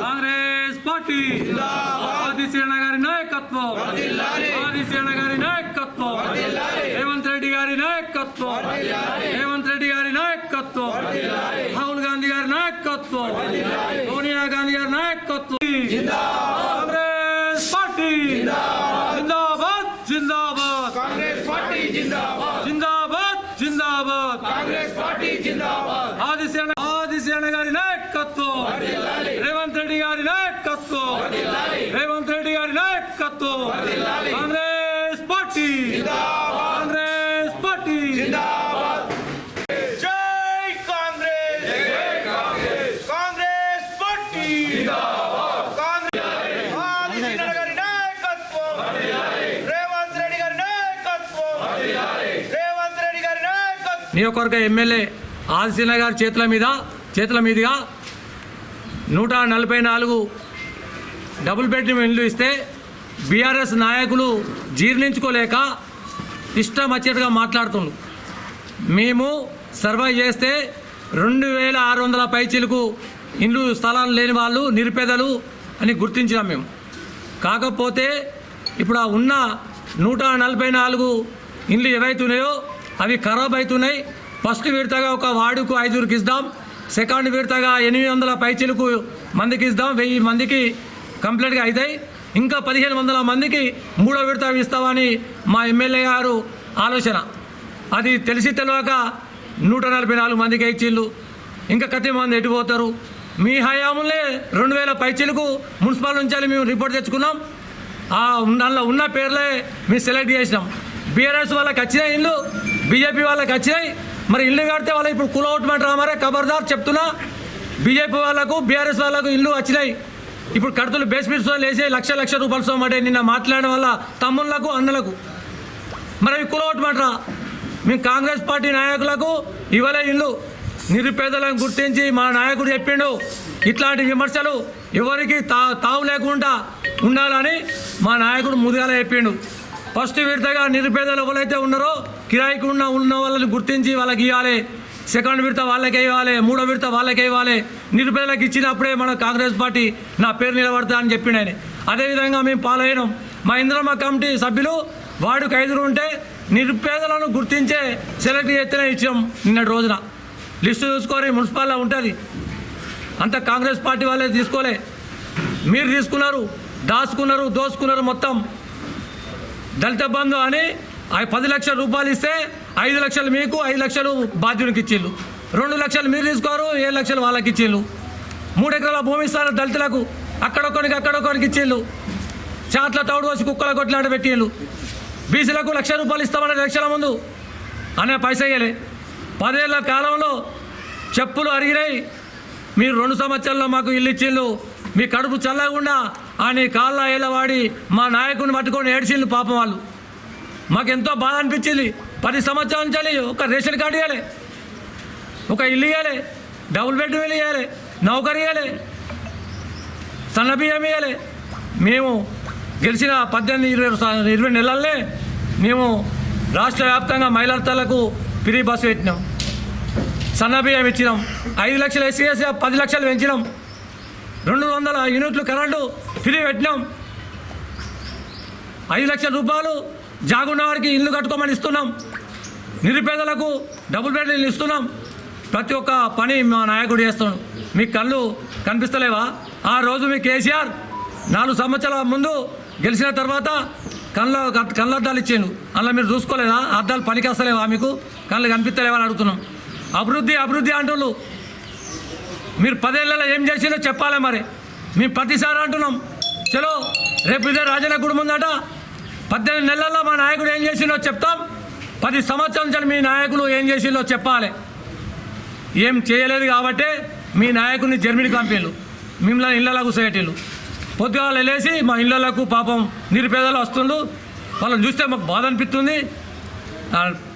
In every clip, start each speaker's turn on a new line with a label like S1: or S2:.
S1: Congress party ఆదిశీలన గారి నాయకత్వం ఆదిశీలన గారి నాయకత్వం రేవంత్ రెడ్డి గారి నాయకత్వం రేవంత్ రెడ్డి గారి నాయకత్వం రాహుల్ గాంధీ గారి నాయకత్వం సోనియా గాంధీ గారి నాయకత్వం కాంగ్రెస్ పార్టీ జిందాబాద్ జిందాబాద్
S2: కాంగ్రెస్ పార్టీ జిందాబాద్
S1: జిందాబాద్ జిందాబాద్
S2: కాంగ్రెస్ పార్టీ జిందాబాద్
S1: ఆదిశేన ఆదిశేన గారి నాయకత్వం రేవంత్ రెడ్డి గారి నాయకత్వం రేవంత్ రెడ్డి గారి నాయకత్వం కాంగ్రెస్ పార్టీ కాంగ్రెస్ పార్టీ
S2: జై కాంగ్రెస్ జై కాంగ్రెస్ కాంగ్రెస్ పార్టీ జిందాబాద్ కాంగ్రెస్ ఆదిశీలన గారి నాయకత్వం రేవంత్ రెడ్డి గారి నాయకత్వం రేవంత్ రెడ్డి గారి నాయకత్వం
S1: నియోజకవర్గ ఎమ్మెల్యే ఆదిశీల గారి చేతుల మీద చేతుల మీదుగా నూట నలభై నాలుగు డబుల్ బెడ్రూమ్ ఇల్లు ఇస్తే బీఆర్ఎస్ నాయకులు జీర్ణించుకోలేక ఇష్టం వచ్చేట్టుగా మాట్లాడుతుండ్రు. మేము సర్వే చేస్తే రెండు వేల ఆరు వందల పైచీలకు ఇండ్లు స్థలాలు లేని వాళ్ళు నిరుపేదలు అని గుర్తించినాం మేము. కాకపోతే ఇప్పుడు ఆ ఉన్న నూట నలభై నాలుగు ఇండ్లు ఏవైతున్నాయో అవి ఖరాబ్ అవుతున్నాయి ఫస్ట్ విడతగా ఒక వార్డుకు ఐదుగురికి ఇద్దాం సెకండ్ విడతగా ఎనిమిది వందల పైచీలకు మందికి ఇద్దాం వెయ్యి మందికి కంప్లీట్గా అవుతాయి ఇంకా పదిహేను వందల మందికి మూడో విడత ఇస్తామని మా ఎమ్మెల్యే గారు ఆలోచన. అది తెలిసి తెలియక నూట నలభై నాలుగు మందికి ఇచ్చిళ్ళు. ఇంకా కత్తి మంది ఎటుపోతారు మీ హయాంలో రెండు వేల పైచీలకు మున్సిపల్ నుంచి మేము రిపోర్ట్ తెచ్చుకున్నాం. ఆ దానిలో ఉన్న పేర్లే మేము సెలెక్ట్ చేసినాం. బీఆర్ఎస్ వాళ్ళకి వచ్చిన ఇల్లు బీజేపీ వాళ్ళకి వచ్చినాయి. మరి ఇల్లు కడితే వాళ్ళు ఇప్పుడు కుల అవుట్మెంట్ మరే ఖబర్దార్ చెప్తున్నా. బీజేపీ వాళ్ళకు బీఆర్ఎస్ వాళ్ళకు ఇల్లు వచ్చినాయి. ఇప్పుడు కడుతులు బేస్మెంట్స్ వేసి లక్ష లక్ష రూపాయలు సోమంటే నిన్న మాట్లాడడం వల్ల తమ్ముళ్ళకు అన్నలకు. మరి అవి కులవటమంటారా మేము కాంగ్రెస్ పార్టీ నాయకులకు ఇవ్వలే ఇల్లు. నిరుపేదలను గుర్తించి మా నాయకుడు చెప్పిండు. ఇట్లాంటి విమర్శలు ఎవరికి తా తావు లేకుండా ఉండాలని మా నాయకుడు ముదుగాల చెప్పిండు. ఫస్ట్ విడతగా నిరుపేదలు ఎవరైతే ఉన్నారో కిరాయికి ఉన్న ఉన్న వాళ్ళని గుర్తించి వాళ్ళకి ఇవ్వాలి. సెకండ్ విడత వాళ్ళకే ఇవ్వాలి. మూడో విడత వాళ్ళకే ఇవ్వాలి. నిరుపేదలకు ఇచ్చినప్పుడే మన కాంగ్రెస్ పార్టీ నా పేరు నిలబడతా అని చెప్పి నేను అదేవిధంగా మేము పాలయ్యాం. మా ఇంద్రమ్మ కమిటీ సభ్యులు వాడికి ఐదుగురు ఉంటే నిరుపేదలను గుర్తించే సెలెక్ట్ చేస్తేనే ఇచ్చాం నిన్నటి రోజున. లిస్టు చూసుకొని మున్సిపాల్లో ఉంటుంది. అంత కాంగ్రెస్ పార్టీ వాళ్ళే తీసుకోలే. మీరు తీసుకున్నారు దాచుకున్నారు దోసుకున్నారు మొత్తం. దళిత బంధు అని ఆ పది లక్షల రూపాయలు ఇస్తే ఐదు లక్షలు మీకు ఐదు లక్షలు బాధ్యునికి ఇచ్చిళ్ళు. రెండు లక్షలు మీరు తీసుకోరు ఏడు లక్షలు వాళ్ళకి ఇచ్చిళ్ళు. మూడు ఎకరాల భూమి ఇస్తారు దళితులకు అక్కడొక్కడికి అక్కడొక్కడికి ఇచ్చిళ్ళు. చాట్ల తౌడు వచ్చి కుక్కల కొట్లాట పెట్టిళ్ళు. బీసీలకు లక్ష రూపాయలు ఇస్తామని లక్షల ముందు. అనే పైస ఇయ్యలే. పదేళ్ళ కాలంలో చెప్పులు అరిగినాయి. మీరు రెండు సంవత్సరాల్లో మాకు ఇల్లు ఇచ్చిళ్ళు. మీ కడుపు చల్లకుండా అని కాళ్ళ ఏలవాడి మా నాయకుడిని పట్టుకొని ఏడ్చిండ్రు పాపం వాళ్ళు. మాకు ఎంతో బాధ అనిపించింది. పది సంవత్సరాల నుంచి ఒక రేషన్ కార్డు ఇవ్వాలి ఒక ఇల్లు ఇవ్వాలి డబుల్ బెడ్రూమ్ ఇవ్వాలి నౌకరీ ఇవ్వాలి సన్న బియ్యం ఇవ్వాలి మేము గెలిచిన పద్దెనిమిది ఇరవై ఇరవై నెలల్లే మేము రాష్ట్ర వ్యాప్తంగా మహిళలకు ఫ్రీ బస్సు పెట్టినాం. సన్న బియ్యం ఇచ్చినాం. ఐదు లక్షలు ఎస్సీఎస్ పది లక్షలు పెంచినాం. రెండు వందల యూనిట్లు కరెంటు ఫ్రీ పెట్టినాం. ఐదు లక్షల రూపాయలు జాగున్న వారికి ఇల్లు కట్టుకోమని ఇస్తున్నాం. నిరుపేదలకు డబుల్ బెడ్లు ఇస్తున్నాం. ప్రతి ఒక్క పని మా నాయకుడు చేస్తున్నాడు మీ కళ్ళు కనిపిస్తలేవా? ఆ రోజు మీ కేసీఆర్ నాలుగు సంవత్సరాల ముందు గెలిచిన తర్వాత కళ్ళ కళ్ళ అద్దాలు ఇచ్చాను అందులో మీరు చూసుకోలేదా? అద్దాలు పనికి వస్తలేవా మీకు? కళ్ళు కనిపిస్తలేవా అని అడుగుతున్నాం. అభివృద్ధి అభివృద్ధి అంటున్నారు మీరు పదేళ్ళలో ఏం చేసిందో చెప్పాలి మరి. మేము ప్రతిసారి అంటున్నాం చలో రేపు ఇదే రాజన్న కుటుంబం ఉందట పద్దెనిమిది నెలల్లో మా నాయకుడు ఏం చేసిందో చెప్తాం. పది సంవత్సరాల మీ నాయకులు ఏం చేసిందో చెప్పాలి. ఏం చేయలేదు కాబట్టే మీ నాయకుడిని జర్మనీ కంపెనీలు మిమ్మల్ని ఇళ్ళకు సొసైటీలు పొద్దుగాలు వెళ్ళేసి మా ఇళ్ళకు పాపం నిరుపేదలు వస్తుండ్రు. వాళ్ళని చూస్తే మాకు బాధ అనిపిస్తుంది.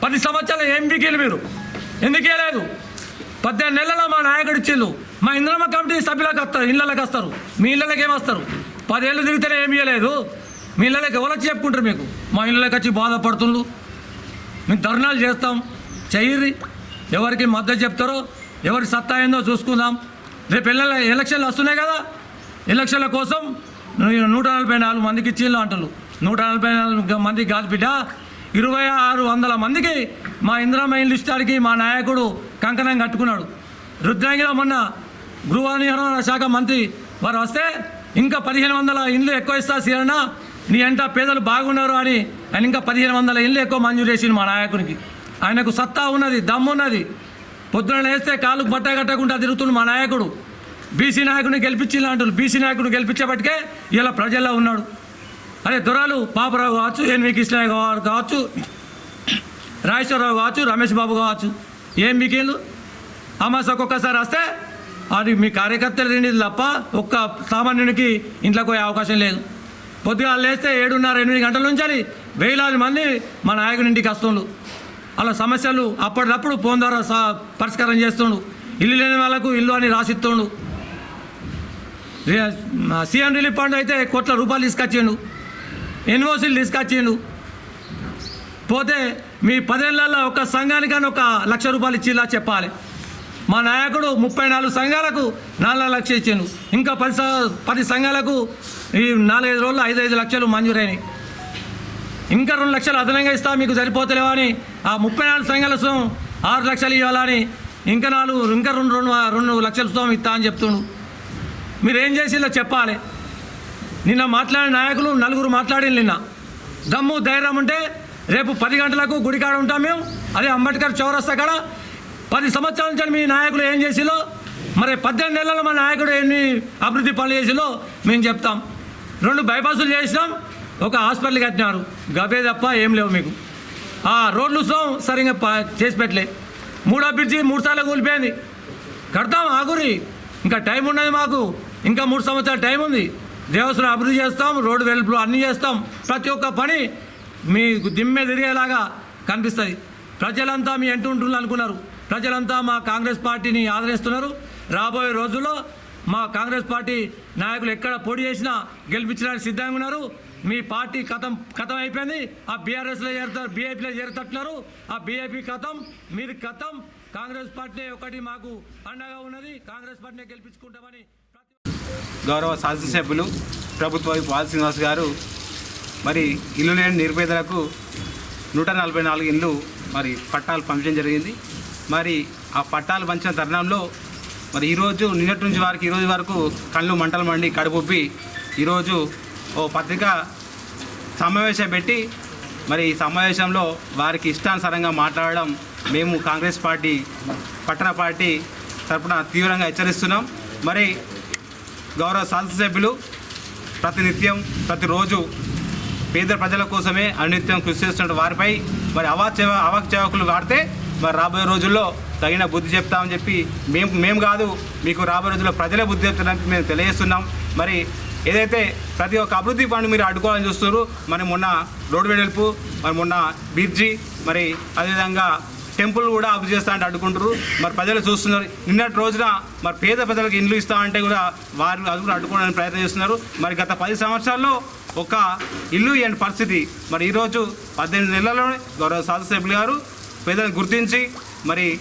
S1: పది సంవత్సరాలు ఏం బీకేలు మీరు? ఎందుకు పద్దెనిమిది నెలల్లో మా నాయకుడు ఇచ్చిళ్ళు మా ఇంద్రమ్మ కమిటీ సభ్యులకు వస్తారు ఇళ్ళకి వస్తారు. మీ ఇళ్ళకి ఏమి వస్తారు పదేళ్ళు తిరిగితేనే ఏమి ఇవ్వలేదు మీ ఇళ్ళకి ఎవరు చెప్పుకుంటారు మీకు? మా ఇళ్ళకి వచ్చి బాధపడుతుండ్రు. మేము ధర్నాలు చేస్తాం. చెయ్యి ఎవరికి మద్దతు చెప్తారో ఎవరి సత్తా ఏందో చూసుకుందాం. రేపు ఎల్ల ఎలక్షన్లు వస్తున్నాయి కదా? ఎలక్షన్ల కోసం నూట నలభై నాలుగు మందికి ఇచ్చిండ్రు అంటారు నూట నలభై నాలుగు మందికి కాదు బిడ్డ. ఇరవై ఆరు వందల మందికి మా ఇందిరామ ఇల్లు ఇష్టానికి మా నాయకుడు కంకణం కట్టుకున్నాడు. రుద్రాంగిలో మొన్న గృహ నిర్మాణ శాఖ మంత్రి వారు వస్తే ఇంకా పదిహేను వందల ఇండ్లు ఎక్కువ ఇస్తా సీరన్న నీ అంట పేదలు బాగున్నారు అని ఆయన ఇంకా పదిహేను వందల ఇండ్లు ఎక్కువ మంజూరు చేసిండు మా నాయకునికి. ఆయనకు సత్తా ఉన్నది దమ్ము ఉన్నది. పొద్దున లేస్తే కాలుకు బట్ట కట్టకుండా తిరుగుతుండు మా నాయకుడు. బీసీ నాయకుడిని గెలిపించిన అంటారు బీసీ నాయకుడిని గెలిపించేపటికే ఇలా ప్రజల్లో ఉన్నాడు. అదే దొరాలు పాపరావు కావచ్చు ఎన్వి కృష్ణయ్య గారు కావచ్చు రాజేశ్వరరావు కావచ్చు రమేష్ బాబు కావచ్చు ఏం మీకేళ్ళు అమాసకు ఒక్కసారి వస్తే అది మీ కార్యకర్తలు తినేది తప్ప ఒక్క సామాన్యునికి ఇంట్లోకి పోయే అవకాశం లేదు. పొద్దుగా లేస్తే ఏడున్నర ఎనిమిది గంటల నుంచి వేలాది మంది మా నాయకుని ఇంటికి వస్తుండ్రు. అలా సమస్యలు అప్పటికప్పుడు ఫోన్ ద్వారా పరిష్కారం చేస్తుండు ఇల్లు లేని వాళ్ళకు ఇల్లు అని రాసిస్తుండు సీఎం రిలీఫ్ ఫండ్ అయితే కోట్ల రూపాయలు తీసుకొచ్చిండు ఎన్ఓసీలు తీసుకొచ్చిండు పోతే మీ పదేళ్ళలో ఒక సంఘానికని ఒక లక్ష రూపాయలు ఇచ్చిలా చెప్పాలి. మా నాయకుడు ముప్పై నాలుగు సంఘాలకు నాలుగు లక్షలు ఇచ్చిండు. ఇంకా పది పది సంఘాలకు ఈ నాలుగైదు రోజులు ఐదు ఐదు లక్షలు మంజూరైనవి ఇంకా రెండు లక్షలు అదనంగా ఇస్తా మీకు సరిపోతలేవా అని ఆ ముప్పై నాలుగు సంఘాల సొమ్ము ఆరు లక్షలు ఇవ్వాలని ఇంకా నాలుగు ఇంకా రెండు రెండు రెండు లక్షల సొమ్ము ఇస్తా అని చెప్తుండు. మీరు ఏం చేసిందో చెప్పాలి. నిన్న మాట్లాడిన నాయకులు నలుగురు మాట్లాడింది నిన్న. దమ్ము ధైర్యం ఉంటే రేపు పది గంటలకు గుడికాడ ఉంటాం మేము. అదే అంబేద్కర్ చౌరస్తా కాడ పది సంవత్సరాల నుంచి మీ నాయకులు ఏం చేసిలో? మరి పద్దెనిమిది నెలల్లో మా నాయకుడు ఎన్ని అభివృద్ధి పనులు చేసిలో? మేము చెప్తాం. రెండు బైపాసులు చేసినాం ఒక హాస్పిటల్ కట్టినారు. గబే తప్ప ఏం లేవు మీకు. ఆ రోడ్లు సోం సరిగ్గా చేసి పెట్టలే. మూడో బ్రిడ్జి మూడు సార్లు కూలిపోయింది. కడతాం ఆగురి. ఇంకా టైం ఉన్నది మాకు. ఇంకా మూడు సంవత్సరాల టైం ఉంది. దేవస్థానం అభివృద్ధి చేస్తాం రోడ్డు వెలుపులు అన్నీ చేస్తాం. ప్రతి ఒక్క పని మీకు దిమ్మె తిరిగేలాగా కనిపిస్తుంది. ప్రజలంతా మీ ఎంటు ఉంటున్నారు అనుకున్నారు. ప్రజలంతా మా కాంగ్రెస్ పార్టీని ఆదరిస్తున్నారు. రాబోయే రోజుల్లో మా కాంగ్రెస్ పార్టీ నాయకులు ఎక్కడ పోటీ చేసినా గెలిపించడానికి సిద్ధంగా ఉన్నారు. మీ పార్టీ కథం కథం అయిపోయింది. ఆ బీఆర్ఎస్లో చేరుతారు బీఐపీలో చేరుతట్టున్నారు ఆ బీఐపీ కథం మీరు కథం. కాంగ్రెస్ పార్టీ ఒకటి మాకు అండగా ఉన్నది. కాంగ్రెస్ పార్టీని గెలిపించుకుంటామని
S3: గౌరవ శాసనసభ్యులు ప్రభుత్వ పాల్ శ్రీనివాస్ గారు మరి ఇల్లు లేని నిరుపేదలకు నూట నలభై నాలుగు ఇళ్ళు మరి పట్టాలు పంపించడం జరిగింది. మరి ఆ పట్టాలు పంచిన తరుణంలో మరి ఈరోజు నిన్నటి నుంచి వారికి ఈరోజు వరకు కళ్ళు మంటలు మండి కడుపుప్పి ఈరోజు ఓ పత్రిక సమావేశం పెట్టి మరి ఈ సమావేశంలో వారికి ఇష్టానుసారంగా మాట్లాడడం మేము కాంగ్రెస్ పార్టీ పట్టణ పార్టీ తరపున తీవ్రంగా హెచ్చరిస్తున్నాం. మరి గౌరవ శాసనసభ్యులు ప్రతినిత్యం ప్రతిరోజు పేద ప్రజల కోసమే అనిత్యం కృషి చేస్తున్న వారిపై మరి అవాచవ అవాక్చవకులు వాడితే మరి రాబోయే రోజుల్లో తగిన బుద్ధి చెప్తామని చెప్పి మేము మేము కాదు మీకు రాబోయే రోజుల్లో ప్రజలే బుద్ధి చెప్తారని మేము తెలియజేస్తున్నాం. మరి ఏదైతే ప్రతి ఒక్క అభివృద్ధి పనులు మీరు అడ్డుకోవాలని చూస్తున్నారు మరి మొన్న రోడ్ వెడల్పు మరి మొన్న బ్రిడ్జి మరి అదేవిధంగా టెంపుల్ కూడా అభివృద్ధి చేస్తా అంటే అడ్డుకుంటారు మరి ప్రజలు చూస్తున్నారు. నిన్నటి రోజున మరి పేద ప్రజలకు ఇండ్లు ఇస్తా అంటే కూడా వారు అది కూడా అడ్డుకోవడానికి ప్రయత్నం చేస్తున్నారు. మరి గత పది సంవత్సరాల్లో ఒక ఇల్లు ఇవ్వని పరిస్థితి. మరి ఈరోజు పద్దెనిమిది నెలల్లోనే గౌరవ శాసనసభ్యులు గారు పేదలను గుర్తించి మరి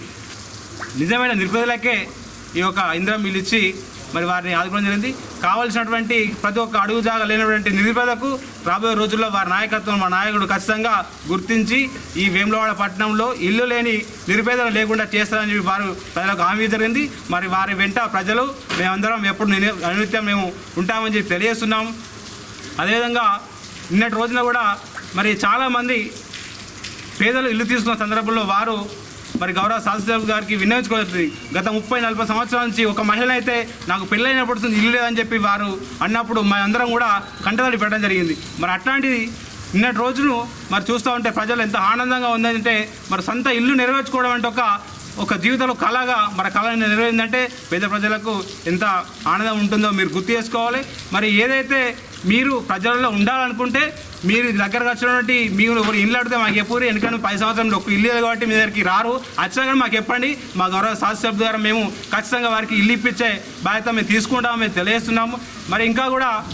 S3: నిజమైన నిరుపేదలకే ఈ యొక్క ఇంద్రం ఇల్లు ఇచ్చి మరి వారిని ఆదుకోవడం జరిగింది. కావలసినటువంటి ప్రతి ఒక్క అడుగు జాగా లేనటువంటి నిరుపేదకు రాబోయే రోజుల్లో వారి నాయకత్వం మా నాయకుడు ఖచ్చితంగా గుర్తించి ఈ వేములవాడ పట్టణంలో ఇల్లు లేని నిరుపేదలు లేకుండా చేస్తారని చెప్పి వారు ప్రజలకు హామీ జరిగింది. మరి వారి వెంట ప్రజలు మేమందరం ఎప్పుడు నిని- అనునిత్యం మేము ఉంటామని చెప్పి తెలియజేస్తున్నాం. అదేవిధంగా నిన్నటి రోజున కూడా మరి చాలామంది పేదలు ఇల్లు తీసుకున్న సందర్భంలో వారు మరి గౌరవ శాసనసభ గారికి వినియోగించుకోవచ్చు గత ముప్పై నలభై సంవత్సరాల నుంచి ఒక మహిళ అయితే నాకు పెళ్ళైనప్పుడు ఇల్లు లేదని చెప్పి వారు అన్నప్పుడు మా అందరం కూడా కంటతడి పెట్టడం జరిగింది. మరి అట్లాంటిది నిన్నటి రోజును మరి చూస్తూ ఉంటే ప్రజలు ఎంత ఆనందంగా ఉందంటే మరి సొంత ఇల్లు నెరవేర్చుకోవడం అంటే ఒక ఒక జీవితంలో కళగా మన కళ నెరవేరిందంటే పేద ప్రజలకు ఎంత ఆనందం ఉంటుందో మీరు గుర్తు చేసుకోవాలి. మరి ఏదైతే మీరు ప్రజలలో ఉండాలనుకుంటే మీరు దగ్గరకు వచ్చినటువంటి మీరు ఎవరు ఇల్లు అడిగితే మాకు ఎప్పుడు ఎందుకంటే పది సంవత్సరంలో ఒక ఇల్లు కాబట్టి మీ దగ్గరికి రారు. వచ్చినా కానీ మాకు చెప్పండి. మా గౌరవ శాసనసభ ద్వారా మేము ఖచ్చితంగా వారికి ఇల్లు ఇప్పించే బాధ్యత మేము తీసుకుంటాము మేము తెలియజేస్తున్నాము. మరి ఇంకా కూడా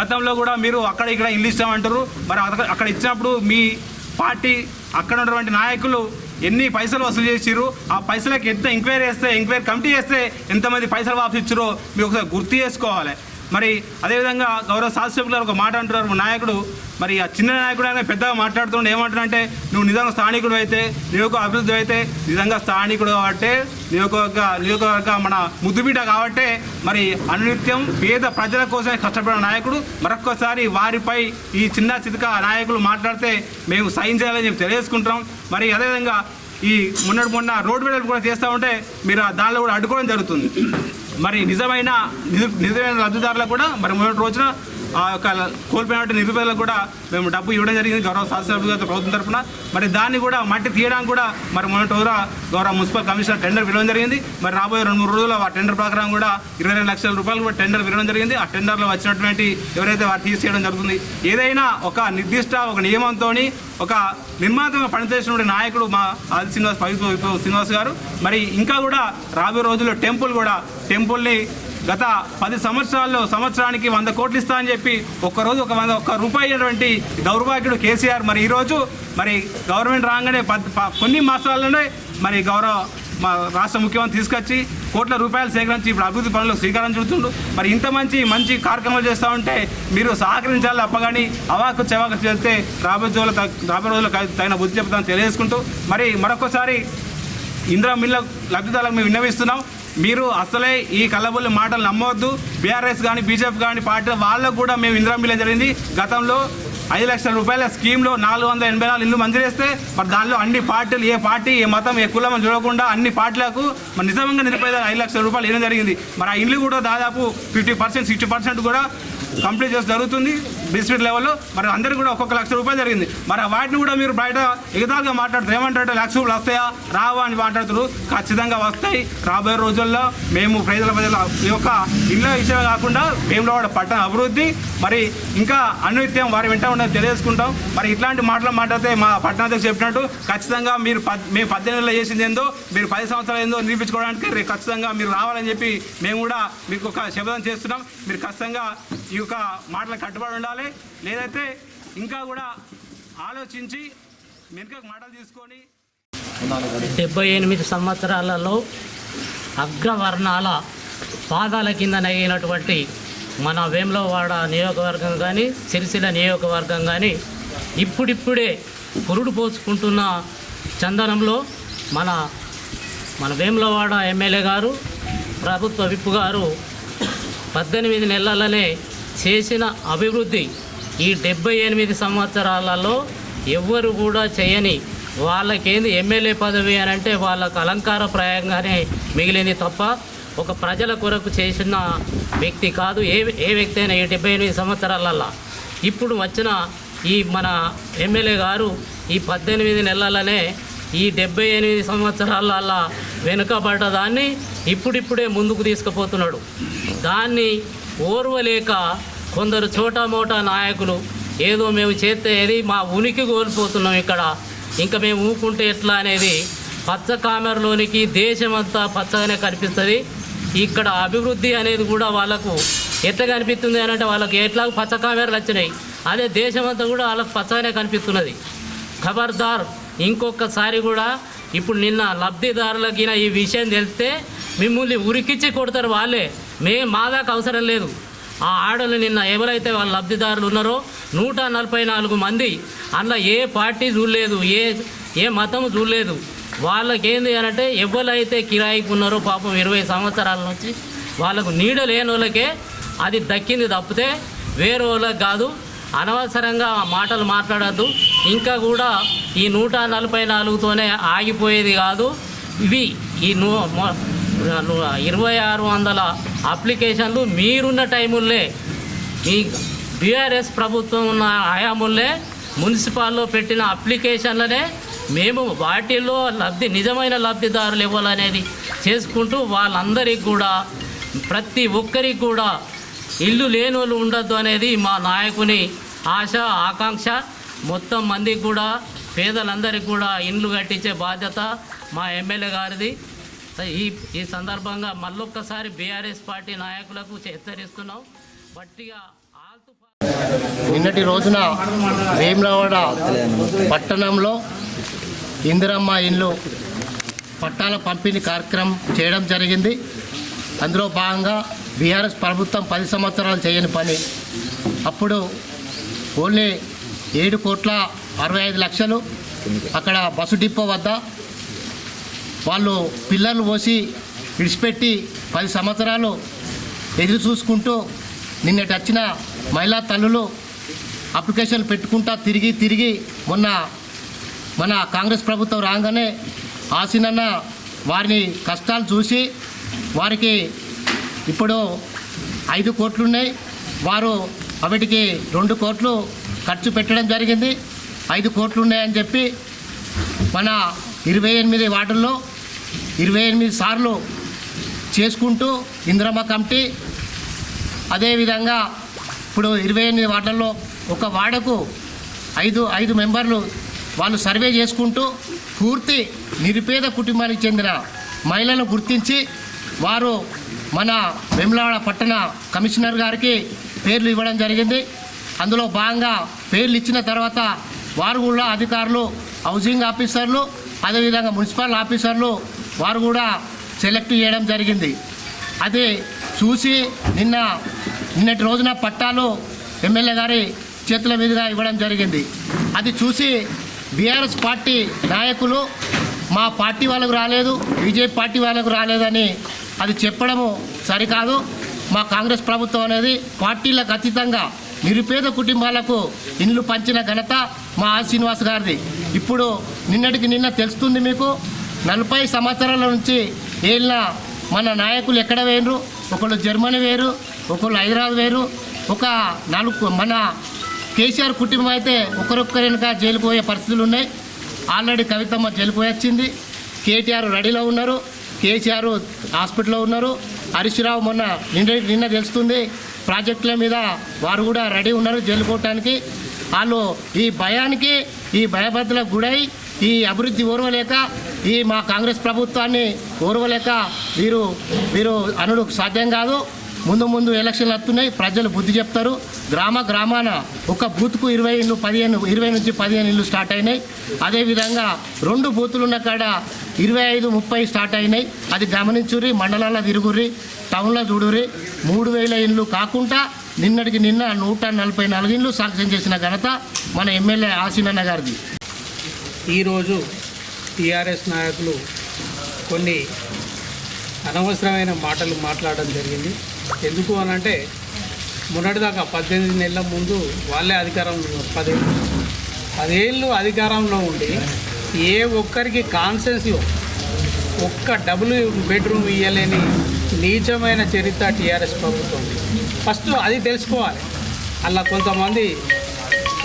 S3: గతంలో కూడా మీరు అక్కడ ఇక్కడ ఇల్లు ఇస్తామంటారు. మరి అక్కడ- అక్కడ ఇచ్చినప్పుడు మీ పార్టీ అక్కడ ఉన్నటువంటి నాయకులు ఎన్ని పైసలు వసూలు చేసిరు ఆ పైసలకి ఎంత ఎంక్వైరీ చేస్తే ఎంక్వైరీ కమిటీ చేస్తే ఎంతమంది పైసలు వాపసు ఇచ్చారో మీరు ఒకసారి గుర్తు చేసుకోవాలి. మరి అదేవిధంగా గౌరవ శాసనసభ్యులు ఒక మాట అంటున్నారు నాయకుడు మరి ఆ చిన్న నాయకుడు అయినా పెద్దగా మాట్లాడుతుండే ఏమంటాడంటే నువ్వు నిజంగా స్థానికుడు అయితే నియోజక అభివృద్ధి అయితే నిజంగా స్థానికుడు కాబట్టి నియోజకవర్గ నియోజకవర్గ మన ముద్దుబిడ్డ కాబట్టి మరి అనునిత్యం పేద ప్రజల కోసమే కష్టపడిన నాయకుడు మరొక్కసారి వారిపై ఈ చిన్న చితక నాయకులు మాట్లాడితే మేము సైన్ చేయాలని చెప్పి తెలియజేసుకుంటాం మరి అదేవిధంగా ఈ మొన్నటి మొన్న రోడ్డు వెడల్పు కూడా చేస్తూ ఉంటే మీరు ఆ దానిలో కూడా అడ్డుకోవడం జరుగుతుంది. మరి నిజమైన నిజ- నిజమైన లబ్ధిదారులకు కూడా మరి మొదటి రోజున ఆ యొక్క కోల్పోయినటువంటి నిరుపేదలకు కూడా మేము డబ్బు ఇవ్వడం జరిగింది. గౌరవ శాసనసభ్యులు గారి ప్రభుత్వం తరఫున మరి దాన్ని కూడా మట్టి తీయడానికి కూడా మరి మొన్నటి రోజున గౌరవ మున్సిపల్ కమిషనర్ టెండర్ పిలవడం జరిగింది. మరి రాబోయే రెండు మూడు రోజుల్లో ఆ టెండర్ ప్రకారం కూడా ఇరవై రెండు లక్షల రూపాయలు కూడా టెండర్ పిలవడం జరిగింది. ఆ టెండర్లో వచ్చినటువంటి ఎవరైతే వారు తీసేయడం జరుగుతుంది ఏదైనా ఒక నిర్దిష్ట ఒక నియమంతో ఒక నిర్మాతంగా పనిచేసినటువంటి నాయకుడు మా ఆది శ్రీనివాస్ పవిత్ర శ్రీనివాస్ గారు. మరి ఇంకా కూడా రాబోయే రోజుల్లో టెంపుల్ కూడా టెంపుల్ని గత పది సంవత్సరాల్లో సంవత్సరానికి వంద కోట్లు ఇస్తా అని చెప్పి ఒక్కరోజు ఒక వంద ఒక్క రూపాయి అయినటువంటి దౌర్భాగ్యుడు కేసీఆర్ మరి ఈరోజు మరి గవర్నమెంట్ రాగానే పద్- కొన్ని మాసాలనే మరి గౌరవ మా రాష్ట్ర ముఖ్యమంత్రి తీసుకొచ్చి కోట్ల రూపాయలు సేకరించి ఇప్పుడు అభివృద్ధి పనులకు శ్రీకారం చుడుతుండు. మరి ఇంత మంచి మంచి కార్యక్రమాలు చేస్తూ ఉంటే మీరు సహకరించాలి అప్పగాని అవాకు చెవాకు చేస్తే రాబోయే రోజులు రాబోయే రోజుల్లో తగిన బుద్ధి చెప్తాను తెలియజేసుకుంటూ మరి మరొకసారి ఇందిరా మిల్ల లబ్ధిదారులకు మేము విన్నవిస్తున్నాం. మీరు అసలే ఈ కళ్ళబుల్లి మాటలు నమ్మవద్దు. బీఆర్ఎస్ కానీ బీజేపీ కానీ పార్టీ వాళ్ళకు కూడా మేము ఇందిరా మిలియన్ జరిగింది. గతంలో ఐదు లక్షల రూపాయల స్కీమ్లో నాలుగు వందల ఎనభై నాలుగు ఇల్లు మంజూరు చేస్తే మరి దానిలో అన్ని పార్టీలు ఏ పార్టీ ఏ మతం ఏ కులం చూడకుండా అన్ని పార్టీలకు మరి నిజంగా నిరుపేద ఐదు లక్షల రూపాయలు ఇవ్వడం జరిగింది. మరి ఆ ఇల్లు కూడా దాదాపు ఫిఫ్టీ పర్సెంట్ సిక్స్టీ పర్సెంట్ కూడా కంప్లీట్ చేసి జరుగుతుంది. డిస్ట్రిక్ట్ లెవెల్లో మరి అందరికీ కూడా ఒక్కొక్క లక్ష రూపాయలు జరిగింది. మరి వాటిని కూడా మీరు బయట ఎగతాలుగా మాట్లాడుతారు ఏమంటారు లక్ష రూపాయలు వస్తాయా? రావా అని మాట్లాడుతారు ఖచ్చితంగా వస్తాయి. రాబోయే రోజుల్లో మేము ప్రజల ప్రజల ఈ యొక్క ఇళ్ళ విషయం కాకుండా వేములవాడ పట్టణ అభివృద్ధి మరి ఇంకా అనునిత్యం వారి వెంట ఉన్నది తెలియజేసుకుంటాం. మరి ఇట్లాంటి మాటలు మాట్లాడితే మా పట్టణాధ్యక్షుడు చెప్పినట్టు ఖచ్చితంగా మీరు పద్ మేము పద్దెనిమిదిలో చేసింది ఏందో మీరు పది సంవత్సరాలు ఏందో నిరూపించుకోవడానికి ఖచ్చితంగా మీరు రావాలని చెప్పి మేము కూడా మీకు ఒక శబ్దం చేస్తున్నాం. మీరు ఖచ్చితంగా ఈ యొక్క మాటలకు కట్టుబడి ఉండాలి. లేదైతే ఇంకా కూడా ఆలోచించి మెరుగకు మాటలు తీసుకొని
S4: డెబ్బై ఎనిమిది సంవత్సరాలలో అగ్రవర్ణాల పాదాల కింద నగినటువంటి మన వేములవాడ నియోజకవర్గం కానీ సిరిసిల నియోజకవర్గం కానీ ఇప్పుడిప్పుడే పురుడు పోసుకుంటున్న చందనంలో మన మన వేములవాడ ఎమ్మెల్యే గారు ప్రభుత్వ విప్పు గారు పద్దెనిమిది నెలలనే చేసిన అభివృద్ధి ఈ డెబ్బై ఎనిమిది సంవత్సరాలలో ఎవ్వరు కూడా చేయని వాళ్ళకేంది ఎమ్మెల్యే పదవి అని అంటే వాళ్ళకు అలంకార ప్రాయంగానే మిగిలింది తప్ప ఒక ప్రజల కొరకు చేసిన వ్యక్తి కాదు. ఏ ఏ వ్యక్తి అయినా ఈ డెబ్బై ఎనిమిది సంవత్సరాలల్లా. ఇప్పుడు వచ్చిన ఈ మన ఎమ్మెల్యే గారు ఈ పద్దెనిమిది నెలలనే ఈ డెబ్బై ఎనిమిది సంవత్సరాలల్లా వెనుకబడ్డ దాన్ని ఇప్పుడిప్పుడే ముందుకు తీసుకుపోతున్నాడు. దాన్ని ఓర్వలేక కొందరు చోటా మోటా నాయకులు ఏదో మేము చేస్తే ఏది మా ఉనికి కోల్పోతున్నాం ఇక్కడ. ఇంకా మేము ఊకుంటే ఎట్లా అనేది పచ్చ కామెరలోనికి దేశమంతా పచ్చగానే కనిపిస్తుంది. ఇక్కడ అభివృద్ధి అనేది కూడా వాళ్ళకు ఎట్లా కనిపిస్తుంది అని అంటే వాళ్ళకి ఎట్లా పచ్చ కామెరలు వచ్చినాయి. అదే దేశమంతా కూడా వాళ్ళకు పచ్చగానే కనిపిస్తున్నది. ఖబర్దార్ ఇంకొకసారి కూడా ఇప్పుడు నిన్న లబ్ధిదారులకి ఈ విషయం తెలిస్తే మిమ్మల్ని ఉరికిచ్చి కొడతారు వాళ్ళే. మే మా దాకా అవసరం లేదు. ఆ ఆడలు నిన్న ఎవరైతే వాళ్ళ లబ్ధిదారులు ఉన్నారో నూట నలభై నాలుగు మంది అందులో ఏ పార్టీ చూడలేదు ఏ ఏ మతం చూడలేదు. వాళ్ళకేంది అని అంటే ఎవరైతే కిరాయికి ఉన్నారో పాపం ఇరవై సంవత్సరాల నుంచి వాళ్ళకు నీడ లేని వాళ్ళకే అది దక్కింది తప్పితే వేరే వాళ్ళకి కాదు. అనవసరంగా మాటలు మాట్లాడద్దు. ఇంకా కూడా ఈ నూట నలభై నాలుగుతోనే ఆగిపోయేది కాదు. ఇవి ఈ నూ ఇరవై ఆరు వందల అప్లికేషన్లు మీరున్న టైముల్లే ఈ బీఆర్ఎస్ ప్రభుత్వం ఉన్న హయాముల్లే మున్సిపాల్లో పెట్టిన అప్లికేషన్లనే మేము వాటిల్లో లబ్ధి నిజమైన లబ్ధిదారులు ఇవ్వాలనేది చేసుకుంటూ వాళ్ళందరికీ కూడా ప్రతి ఒక్కరికి కూడా ఇల్లు లేని వాళ్ళు ఉండొద్దు అనేది మా నాయకుని ఆశ ఆకాంక్ష. మొత్తం మందికి కూడా పేదలందరికీ కూడా ఇండ్లు కట్టించే బాధ్యత మా ఎమ్మెల్యే గారిది. ఈ ఈ సందర్భంగా మళ్ళొక్కసారి బీఆర్ఎస్ పార్టీ నాయకులకు హెచ్చరిస్తున్నాం. బట్టిగా
S5: నిన్నటి రోజున వేములవాడ పట్టణంలో ఇందిరమ్మ ఇండ్లు పట్టాల పంపిణీ కార్యక్రమం చేయడం జరిగింది. అందులో భాగంగా బీఆర్ఎస్ ప్రభుత్వం పది సంవత్సరాలు చేయని పని. అప్పుడు ఓన్లీ ఏడు కోట్ల అరవై ఐదు లక్షలు అక్కడ బస్సు డిపో వద్ద వాళ్ళు పిల్లలు పోసి విడిచిపెట్టి పది సంవత్సరాలు ఎదురు చూసుకుంటూ నిన్నటి వచ్చిన మహిళా తల్లులు అప్లికేషన్ పెట్టుకుంటా తిరిగి తిరిగి మొన్న మన కాంగ్రెస్ ప్రభుత్వం రాగానే ఆసినన్న వారిని కష్టాలు చూసి వారికి ఇప్పుడు ఐదు కోట్లున్నాయి. వారు వాటికి రెండు కోట్లు ఖర్చు పెట్టడం జరిగింది. ఐదు కోట్లు ఉన్నాయని చెప్పి మన ఇరవై ఎనిమిది వార్డుల్లో ఇరవై ఎనిమిది సార్లు చేసుకుంటూ ఇందిరమ్మ కమిటీ అదేవిధంగా ఇప్పుడు ఇరవై ఎనిమిది వార్డుల్లో ఒక వార్డుకు ఐదు ఐదు మెంబర్లు వాళ్ళు సర్వే చేసుకుంటూ పూర్తి నిరుపేద కుటుంబానికి చెందిన మహిళలను గుర్తించి వారు మన వెమ్లాడ పట్టణ కమిషనర్ గారికి పేర్లు ఇవ్వడం జరిగింది. అందులో భాగంగా పేర్లు ఇచ్చిన తర్వాత వారు కూడా అధికారులు హౌసింగ్ ఆఫీసర్లు అదేవిధంగా మున్సిపల్ ఆఫీసర్లు వారు కూడా సెలెక్ట్ చేయడం జరిగింది. అది చూసి నిన్న నిన్నటి రోజున పట్టాలు ఎమ్మెల్యే గారి చేతుల మీదుగా ఇవ్వడం జరిగింది. అది చూసి బీఆర్ఎస్ పార్టీ నాయకులు మా పార్టీ వాళ్ళకు రాలేదు బీజేపీ పార్టీ వాళ్ళకు రాలేదని అది చెప్పడము సరికాదు. మా కాంగ్రెస్ ప్రభుత్వం అనేది పార్టీలకు అతీతంగా నిరుపేద కుటుంబాలకు ఇండ్లు పంచిన ఘనత మా ఆర్ శ్రీనివాస్ గారిది. ఇప్పుడు నిన్నటికి నిన్న తెలుస్తుంది మీకు నలభై సంవత్సరాల నుంచి ఏళ్ళ మన నాయకులు ఎక్కడ వేరు? ఒకళ్ళు జర్మనీ వేరు ఒకళ్ళు హైదరాబాద్ వేరు ఒక నాలుగు మన కేసీఆర్ కుటుంబం అయితే ఒకరొక్కరినక వెనుక జైలుకు పోయే పరిస్థితులు ఉన్నాయి. ఆల్రెడీ కవితమ్మ జైలుకు వచ్చింది. కేటీఆర్ రెడీలో ఉన్నారు. కేసీఆర్ హాస్పిటల్లో ఉన్నారు. హరీష్ రావు మొన్న నిన్న నిన్న తెలుస్తుంది. ప్రాజెక్టుల మీద వారు కూడా రెడీ ఉన్నారు జైలు పోవటానికి. వాళ్ళు ఈ భయానికి ఈ భయభద్రలకు గురై ఈ అభివృద్ధి ఓర్వలేక ఈ మా కాంగ్రెస్ ప్రభుత్వాన్ని ఓర్వలేక వీరు వీరు అనుడు సాధ్యం కాదు. ముందు ముందు ఎలక్షన్లు వస్తున్నాయి. ప్రజలు బుద్ధి చెప్తారు. గ్రామ గ్రామాన ఒక బూత్కు ఇరవై ఇల్లు పదిహేను ఇరవై నుంచి పదిహేను ఇల్లు స్టార్ట్ అయినాయి. అదేవిధంగా రెండు బూతులు ఉన్న కాడ ఇరవై ఐదు ముప్పై స్టార్ట్ అయినాయి. అది గమనించుర్రి మండలాల తిరుగుర్రి టౌన్లో చూడుర్రి. మూడు వేల ఇండ్లు కాకుండా నిన్నటికి నిన్న నూట నలభై నాలుగు ఇండ్లు సాంక్షన్ చేసిన ఘనత మన ఎమ్మెల్యే ఆసీనన్న గారిది.
S6: ఈరోజు టీఆర్ఎస్ నాయకులు కొన్ని అనవసరమైన మాటలు మాట్లాడడం జరిగింది. ఎందుకు అనంటే మొన్నటిదాకా పద్దెనిమిది నెలల ముందు వాళ్ళే అధికారంలో పది పదేళ్ళు పదేళ్ళు అధికారంలో ఉండి ఏ ఒక్కరికి కాన్సెన్స్ ఒక్క డబుల్ బెడ్రూమ్ ఇవ్వలేని నీచమైన చరిత్ర టీఆర్ఎస్ ప్రభుత్వం. ఫస్ట్ అది తెలుసుకోవాలి. అలా కొంతమంది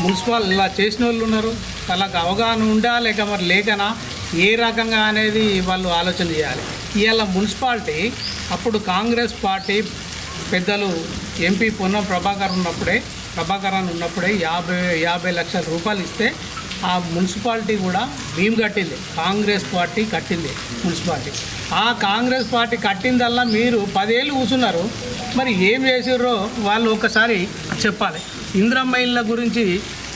S6: మున్సిపల్ ఇలా చేసిన వాళ్ళు ఉన్నారు. వాళ్ళకి అవగాహన ఉండా లేక మరి లేకనా? ఏ రకంగా అనేది వాళ్ళు ఆలోచన చేయాలి. ఇవాళ మున్సిపాలిటీ అప్పుడు కాంగ్రెస్ పార్టీ పెద్దలు ఎంపీ పొన్నం ప్రభాకర్ ఉన్నప్పుడే ప్రభాకర్ అని ఉన్నప్పుడే యాభై యాభై లక్షల రూపాయలు ఇస్తే ఆ మున్సిపాలిటీ కూడా మేము కట్టింది. కాంగ్రెస్ పార్టీ కట్టింది మున్సిపాలిటీ. ఆ కాంగ్రెస్ పార్టీ కట్టిందల్లా మీరు పదేళ్ళు కూర్చున్నారు. మరి ఏం చేసిర్రో వాళ్ళు ఒకసారి చెప్పాలి. ఇంద్రమ్మ ఇళ్ళ గురించి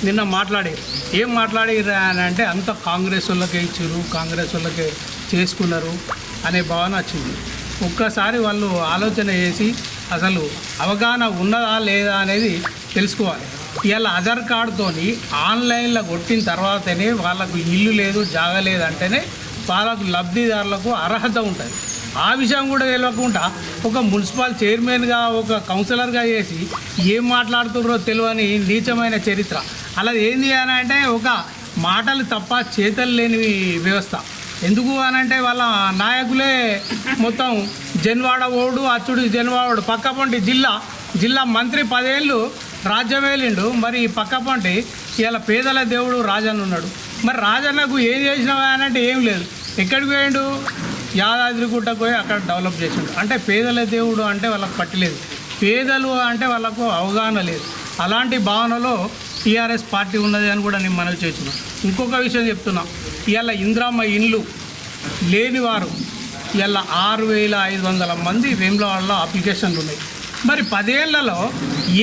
S6: నిన్న మాట్లాడారు ఏం మాట్లాడారు అని అంటే అంత కాంగ్రెస్ వాళ్ళకే ఇచ్చారు కాంగ్రెస్ వాళ్ళకే చేసుకున్నారు అనే భావన వచ్చింది. ఒక్కసారి వాళ్ళు ఆలోచన చేసి అసలు అవగాహన ఉన్నదా లేదా అనేది తెలుసుకోవాలి. ఇవాళ ఆధార్ కార్డుతోని ఆన్లైన్లో కొట్టిన తర్వాతనే వాళ్ళకు ఇల్లు లేదు జాగ లేదు అంటేనే వాళ్ళకు లబ్ధిదారులకు అర్హత ఉంటుంది. ఆ విషయం కూడా తెలియకుండా ఒక మున్సిపల్ చైర్మన్గా ఒక కౌన్సిలర్గా చేసి ఏం మాట్లాడుతున్నారో తెలియని నీచమైన చరిత్ర. అలా ఏంది అని అంటే ఒక మాటలు తప్ప చేతలు లేని వ్యవస్థ. ఎందుకు అనంటే వాళ్ళ నాయకులే మొత్తం జన్వాడ ఓడు అచ్చుడు జన్వాడు పక్కపొంటి జిల్లా జిల్లా మంత్రి పదేళ్ళు రాజ్యం వేలిండు మరి ఈ పక్కపొంటి ఇలా పేదల దేవుడు రాజన్న ఉన్నాడు. మరి రాజన్నకు ఏం చేసినావా అనంటే ఏం లేదు. ఎక్కడికి పోయిండు? యాదాద్రిగుట్టకు పోయి అక్కడ డెవలప్ చేసిండు. అంటే పేదల దేవుడు అంటే వాళ్ళకి పట్టలేదు. పేదలు అంటే వాళ్ళకు అవగాహన లేదు. అలాంటి భావనలో టీఆర్ఎస్ పార్టీ ఉన్నది అని కూడా నేను మనవి చేస్తున్నాను ఇంకొక విషయం చెప్తున్నా. ఇవాళ ఇంద్రామ్మ ఇండ్లు లేనివారు ఇవాళ ఆరు వేల ఐదు వందల మంది వేములవాడలో అప్లికేషన్లు ఉన్నాయి. మరి పదేళ్ళలో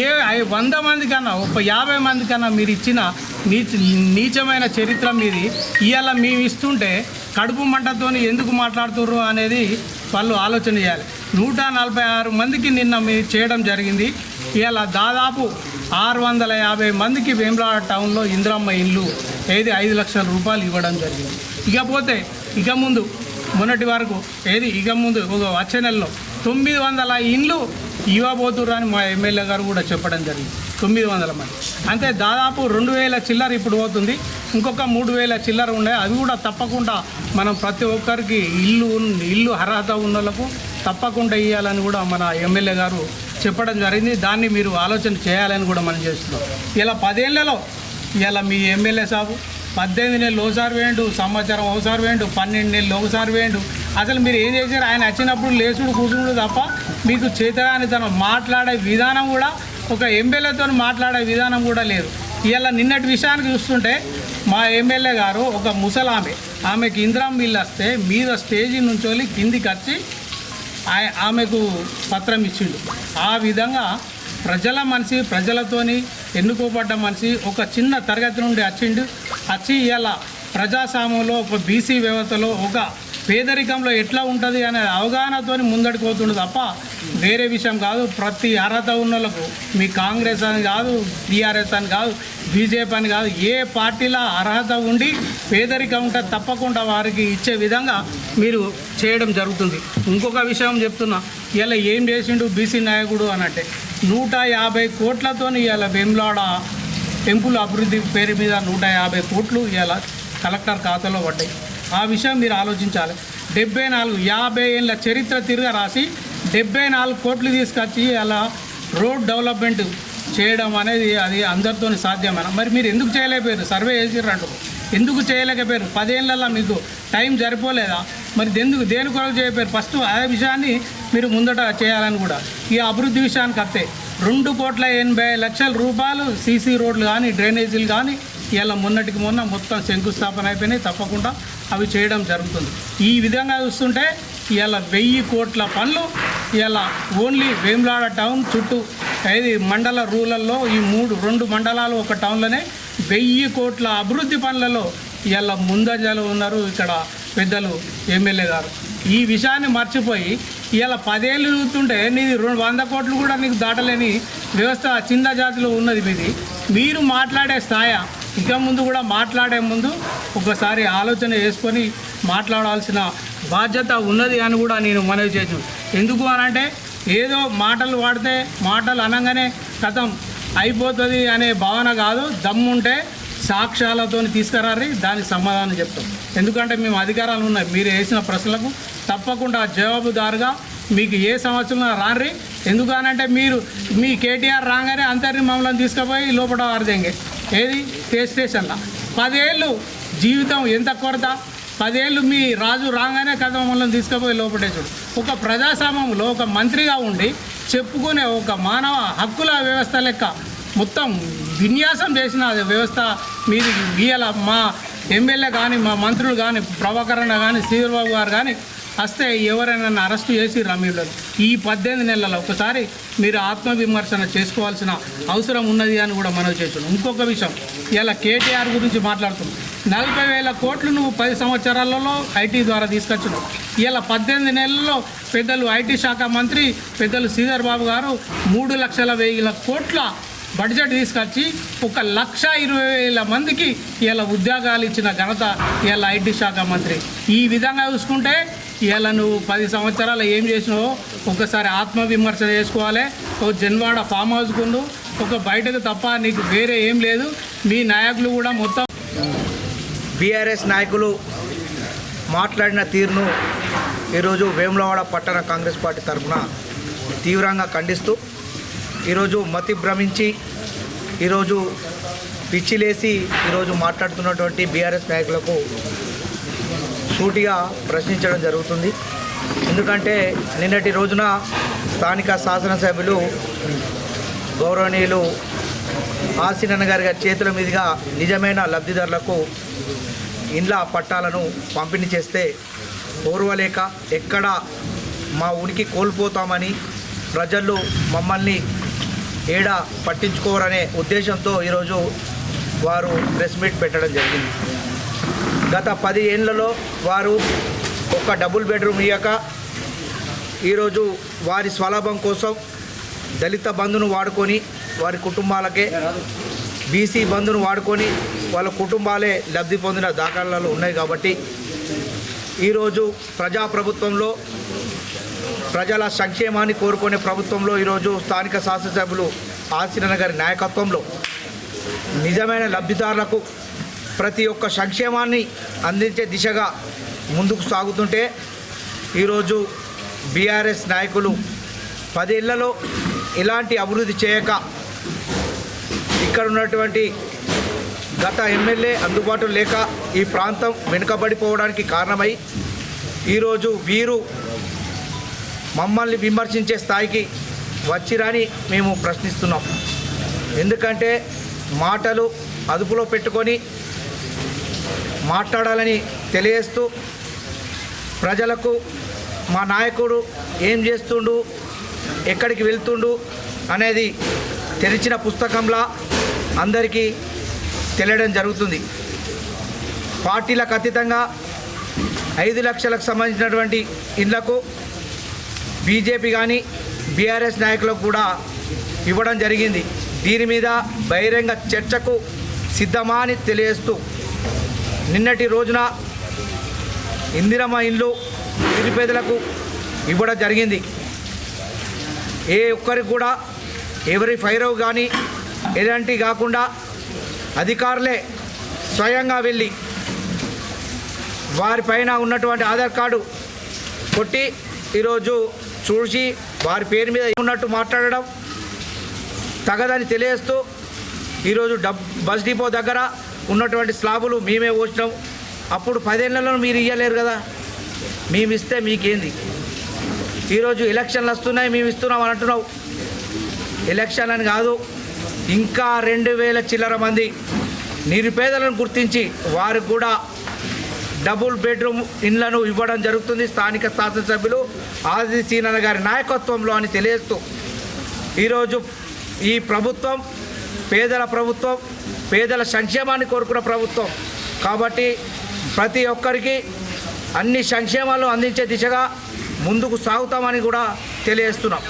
S6: ఏ వంద మంది కన్నా ఒక యాభై మంది కన్నా మీరు ఇచ్చిన నీచ నీచమైన చరిత్ర మీది ఇవాళ మేము ఇస్తుంటే కడుపు మంటతోని ఎందుకు మాట్లాడుతుర్రు అనేది వాళ్ళు ఆలోచన చేయాలి. నూట నలభై ఆరు మందికి నిన్న మీ చేయడం జరిగింది. ఇవాళ దాదాపు ఆరు వందల యాభై మందికి వేములవాడ టౌన్లో ఇందిరమ్మ ఇల్లు ఏది ఐదు లక్షల రూపాయలు ఇవ్వడం జరిగింది. ఇకపోతే ఇక ముందు మొన్నటి వరకు ఏది ఇక ముందు ఒక వచ్చే నెలలో తొమ్మిది వందల ఇండ్లు ఇవ్వబోతుర్రు అని మా ఎమ్మెల్యే గారు కూడా చెప్పడం జరిగింది. తొమ్మిది వందల మంది. అంటే దాదాపు రెండు వేల చిల్లర ఇప్పుడు పోతుంది. ఇంకొక మూడు వేల చిల్లర ఉన్నాయి. అవి కూడా తప్పకుండా మనం ప్రతి ఒక్కరికి ఇల్లు ఉన్- ఇల్లు అర్హత ఉన్న వాళ్ళకు తప్పకుండా ఇవ్వాలని కూడా మన ఎమ్మెల్యే గారు చెప్పడం జరిగింది. దాన్ని మీరు ఆలోచన చేయాలని కూడా మనం చేస్తున్నాం. ఇలా పదేళ్ళలో ఇలా మీ ఎమ్మెల్యే సాబు పద్దెనిమిది నెలలు ఒకసారి వేయండు సంవత్సరం ఒకసారి వేయండు పన్నెండు నెలలు ఒకసారి వేయండు. అసలు మీరు ఏం చేశారు? ఆయన వచ్చినప్పుడు లేచుడు కూర్చుడు తప్ప మీకు చేతగాని తన మాట్లాడే విధానం కూడా ఒక ఎమ్మెల్యేతో మాట్లాడే విధానం కూడా లేదు. ఇవాళ నిన్నటి విషయానికి చూస్తుంటే మా ఎమ్మెల్యే గారు ఒక ముసలామె. ఆమెకి ఇంద్రం బిల్లు వస్తే మీద స్టేజీ నుంచి కిందికి వచ్చి ఆమెకు పత్రం ఇచ్చిండు. ఆ విధంగా ప్రజల మనిషి ప్రజలతోని ఎన్నుకోబడ్డ మనిషి ఒక చిన్న తరగతి నుండి వచ్చిండు వచ్చి ఇలా ప్రజాస్వామ్యంలో ఒక బీసీ వ్యవస్థలో ఒక పేదరికంలో ఎట్లా ఉంటుంది అనే అవగాహనతోని ముందడికి పోతుండు తప్ప వేరే విషయం కాదు. ప్రతి అర్హత ఉన్న మీ కాంగ్రెస్ అని కాదు టీఆర్ఎస్ అని కాదు బీజేపీ అని కాదు ఏ పార్టీలో అర్హత ఉండి పేదరికం ఉంటే తప్పకుండా వారికి ఇచ్చే విధంగా మీరు చేయడం జరుగుతుంది. ఇంకొక విషయం చెప్తున్నా. ఇలా ఏం చేసిండు బీసీ నాయకుడు అనంటే నూట యాభై కోట్లతో ఇవాళ వెమ్లాడ టెంపుల్ అభివృద్ధి పేరు మీద నూట యాభై కోట్లు ఇవాళ కలెక్టర్ ఖాతాలో పడ్డాయి. ఆ విషయం మీరు ఆలోచించాలి. డెబ్బై నాలుగు యాభై ఏళ్ళ చరిత్ర తిరగ రాసి డెబ్బై నాలుగు కోట్లు తీసుకొచ్చి అలా రోడ్ డెవలప్మెంట్ చేయడం అనేది అది అందరితో సాధ్యమైన? మరి మీరు ఎందుకు చేయలేకపోయారు? సర్వే చేసిర్రంటు ఎందుకు చేయలేకపోయారు? పదేళ్ళల్లో మీకు టైం సరిపోలేదా? మరి ఎందుకు దేని కొరకు చేయకపోయారు? ఫస్ట్ అదే విషయాన్ని మీరు ముందట చేయాలని కూడా. ఈ అభివృద్ధి విషయానికి వస్తే రెండు కోట్ల ఎనభై లక్షల రూపాయలు సీసీ రోడ్లు కానీ డ్రైనేజీలు కానీ ఇలా మొన్నటికి మొన్న మొత్తం శంకుస్థాపన అయిపోయినాయి. తప్పకుండా అవి చేయడం జరుగుతుంది. ఈ విధంగా చూస్తుంటే ఇలా వెయ్యి కోట్ల పనులు ఇలా ఓన్లీ వేములాడ టౌన్ చుట్టూ ఐదు మండల రూలల్లో ఈ మూడు రెండు మండలాలు ఒక టౌన్లోనే వెయ్యి కోట్ల అభివృద్ధి పనులలో ఇలా ముందంజలో ఉన్నారు ఇక్కడ పెద్దలు ఎమ్మెల్యే గారు. ఈ విషయాన్ని మర్చిపోయి ఇలా పదేళ్ళు చూస్తుంటే నీది రెండు వంద కోట్లు కూడా నీకు దాటలేని వ్యవస్థ చిన్న జాతిలో ఉన్నది మీది. మీరు మాట్లాడే స్థాయి ఇక ముందు కూడా మాట్లాడే ముందు ఒకసారి ఆలోచన చేసుకొని మాట్లాడాల్సిన బాధ్యత ఉన్నది అని కూడా నేను మనవి చేసాను ఎందుకు అనంటే ఏదో మాటలు వాడితే మాటలు అనగానే కథం అయిపోతుంది అనే భావన కాదు. దమ్ముంటే సాక్ష్యాలతో తీసుకురారి దానికి సమాధానం చెప్తాం. ఎందుకంటే మేము అధికారాలు ఉన్నాయి. మీరు వేసిన ప్రశ్నలకు తప్పకుండా జవాబుదారుగా మీకు ఏ సంవత్సరంలో రాన్రి ఎందుకనంటే మీరు మీ కేటీఆర్ రాగానే అందరినీ మమ్మల్ని తీసుకుపోయి లోపల వారదెంగే ఏది? స్టేజ్ స్టేషన్లో. పదేళ్ళు జీవితం ఎంత కొరత? పదేళ్ళు మీ రాజు రాగానే కథ మమ్మల్ని తీసుకుపోయి లోపడేసాడు ఒక ప్రజాస్వామ్యంలో ఒక మంత్రిగా ఉండి చెప్పుకునే ఒక మానవ హక్కుల వ్యవస్థ లెక్క మొత్తం విన్యాసం చేసిన అది వ్యవస్థ మీది. గీయాల మా ఎమ్మెల్యే కానీ మా మంత్రులు కానీ ప్రభాకరణ కానీ శ్రీధర్బాబు గారు కానీ వస్తే ఎవరైనా అరెస్ట్ చేసి రమ్యులను ఈ పద్దెనిమిది నెలల ఒకసారి మీరు ఆత్మవిమర్శన చేసుకోవాల్సిన అవసరం ఉన్నది అని కూడా మనవి చేస్తున్నాం ఇంకొక విషయం ఇలా కేటీఆర్ గురించి మాట్లాడుతున్నాం. నలభై వేల కోట్లు నువ్వు పది సంవత్సరాలలో ఐటీ ద్వారా తీసుకొచ్చినావు. ఇలా పద్దెనిమిది నెలల్లో పెద్దలు ఐటీ శాఖ మంత్రి పెద్దలు శ్రీధర్ బాబు గారు మూడు లక్షల వేల కోట్ల బడ్జెట్ తీసుకొచ్చి ఒక లక్ష ఇరవై వేల మందికి ఇలా ఉద్యోగాలు ఇచ్చిన ఘనత ఇలా ఐటీ శాఖ మంత్రి. ఈ విధంగా చూసుకుంటే ఇవాళ నువ్వు పది సంవత్సరాలు ఏం చేసినావో ఒకసారి ఆత్మవిమర్శ చేసుకోవాలి. ఓ జన్వాడ ఫామ్ హౌస్ కొండు ఒక బయటకు తప్ప నీకు వేరే ఏం లేదు. మీ నాయకులు కూడా మొత్తం
S2: బీఆర్ఎస్ నాయకులు మాట్లాడిన తీరును ఈరోజు వేములవాడ పట్టణ కాంగ్రెస్ పార్టీ తరఫున తీవ్రంగా ఖండిస్తూ ఈరోజు మతి భ్రమించి ఈరోజు పిచ్చిలేసి ఈరోజు మాట్లాడుతున్నటువంటి బీఆర్ఎస్ నాయకులకు సూటిగా ప్రశ్నించడం జరుగుతుంది. ఎందుకంటే నిన్నటి రోజున స్థానిక శాసనసభ్యులు గౌరవనీయులు ఆసినన్న గారి చేతుల మీదుగా నిజమైన లబ్ధిదారులకు ఇండ్ల పట్టాలను పంపిణీ చేస్తే ఓర్వలేక ఎక్కడ మా ఉనికి కోల్పోతామని ప్రజలు మమ్మల్ని ఏడ పట్టించుకోరనే ఉద్దేశంతో ఈరోజు వారు ప్రెస్ మీట్ పెట్టడం జరిగింది. గత పది ఏళ్ళలో వారు ఒక డబుల్ బెడ్రూమ్ ఇయ్యక ఈరోజు వారి స్వలాభం కోసం దళిత బంధును వాడుకొని వారి కుటుంబాలకే బీసీ బంధును వాడుకొని వాళ్ళ కుటుంబాలే లబ్ధి పొందిన దాఖలాలు ఉన్నాయి కాబట్టి ఈరోజు ప్రజాప్రభుత్వంలో ప్రజల సంక్షేమాన్ని కోరుకునే ప్రభుత్వంలో ఈరోజు స్థానిక శాసనసభ్యులు ఆశీనగర్ గారి నాయకత్వంలో నిజమైన లబ్ధిదారులకు ప్రతి ఒక్క సంక్షేమాన్ని అందించే దిశగా ముందుకు సాగుతుంటే ఈరోజు బీఆర్ఎస్ నాయకులు పదేళ్ళలో ఎలాంటి అభివృద్ధి చేయక ఇక్కడ ఉన్నటువంటి గత ఎమ్మెల్యే అందుబాటులో లేక ఈ ప్రాంతం వెనుకబడిపోవడానికి కారణమై ఈరోజు వీరు మమ్మల్ని విమర్శించే స్థాయికి వచ్చిరని మేము ప్రశ్నిస్తున్నాం. ఎందుకంటే మాటలు అదుపులో పెట్టుకొని మాట్లాడాలని తెలియజేస్తూ ప్రజలకు మా నాయకుడు ఏం చేస్తుండు ఎక్కడికి వెళ్తుండు అనేది తెరిచిన పుస్తకంలా అందరికీ తెలియడం జరుగుతుంది. పార్టీలకు అతీతంగా ఐదు లక్షలకు సంబంధించినటువంటి ఇళ్ళకు బీజేపీ కానీ బీఆర్ఎస్ నాయకులకు కూడా ఇవ్వడం జరిగింది. దీని మీద బహిరంగ చర్చకు సిద్ధమా అని తెలియజేస్తూ నిన్నటి రోజున ఇందిరమ్మ ఇల్లు నిరుపేదలకు ఇవ్వడం జరిగింది. ఏ ఒక్కరికి కూడా ఎవరి ఫైరవ్ కానీ ఎలాంటి కాకుండా అధికారులే స్వయంగా వెళ్ళి వారిపైన ఉన్నటువంటి ఆధార్ కార్డు కొట్టి ఈరోజు చూసి వారి పేరు మీద ఉన్నట్టు మాట్లాడడం తగదని తెలియస్తూ ఈరోజు డబ్ బస్ డిపో దగ్గర ఉన్నటువంటి స్లాబులు మేమే పోసినాం. అప్పుడు పదేళ్ళలో మీరు ఇవ్వలేరు కదా. మేము ఇస్తే మీకేంది? ఈరోజు ఎలక్షన్లు వస్తున్నాయి మేము ఇస్తున్నాం అని అంటున్నావు. ఎలక్షన్ అని కాదు ఇంకా రెండు వేల చిల్లర మంది నిరుపేదలను గుర్తించి వారికి కూడా డబుల్ బెడ్రూమ్ ఇండ్లను ఇవ్వడం జరుగుతుంది స్థానిక శాసనసభ్యులు ఆది సీనన్న గారి నాయకత్వంలో అని తెలియజేస్తూ ఈరోజు ఈ ప్రభుత్వం పేదల ప్రభుత్వం పేదల సంక్షేమాన్ని కోరుకున్న ప్రభుత్వం. కాబట్టి ప్రతి ఒక్కరికి అన్ని సంక్షేమాలు అందించే దిశగా ముందుకు సాగుతామని కూడా తెలియజేస్తున్నాం.